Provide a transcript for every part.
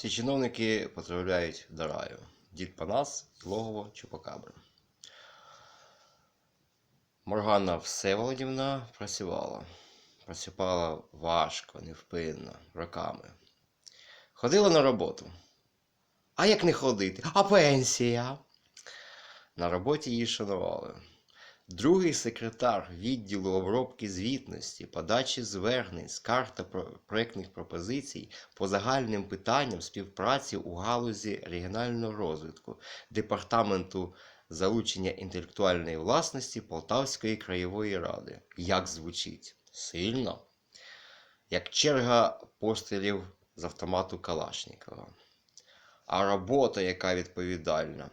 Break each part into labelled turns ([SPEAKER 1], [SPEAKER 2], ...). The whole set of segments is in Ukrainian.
[SPEAKER 1] Всі чиновники потрапляють до раю. Дід Панас, логово Чупакабри. Моргана Всеволодівна працювала. Працювала важко, невпинно, роками. Ходила на роботу. А як не ходити? А пенсія? На роботі її шанували. Другий секретар відділу обробки звітності, подачі звернень, скарг та про- проектних пропозицій по загальним питанням співпраці у галузі регіонального розвитку Департаменту залучення інтелектуальної власності Полтавської краєвої ради. Як звучить? Сильно. Як черга пострілів з автомату Калашникова. А робота, яка відповідальна.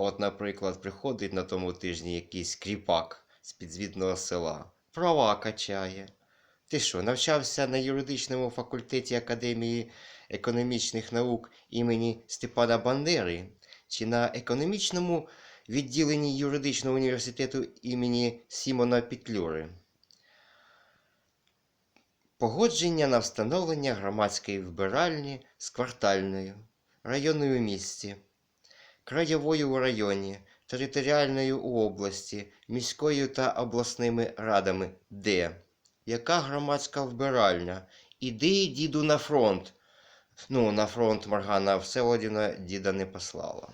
[SPEAKER 1] От, наприклад, приходить на тому тижні якийсь кріпак з підзвітного села, права качає. Ти що, навчався на юридичному факультеті Академії економічних наук імені Степана Бандери чи на економічному відділенні юридичного університету імені Сімона Петлюри? Погодження на встановлення громадської вбиральні з квартальною, районною місті краєвою районі, територіальною у області, міською та обласними радами. Де? Яка громадська вбиральня? Іди, діду, на фронт. Ну, на фронт Маргана Всеволодівна діда не послала.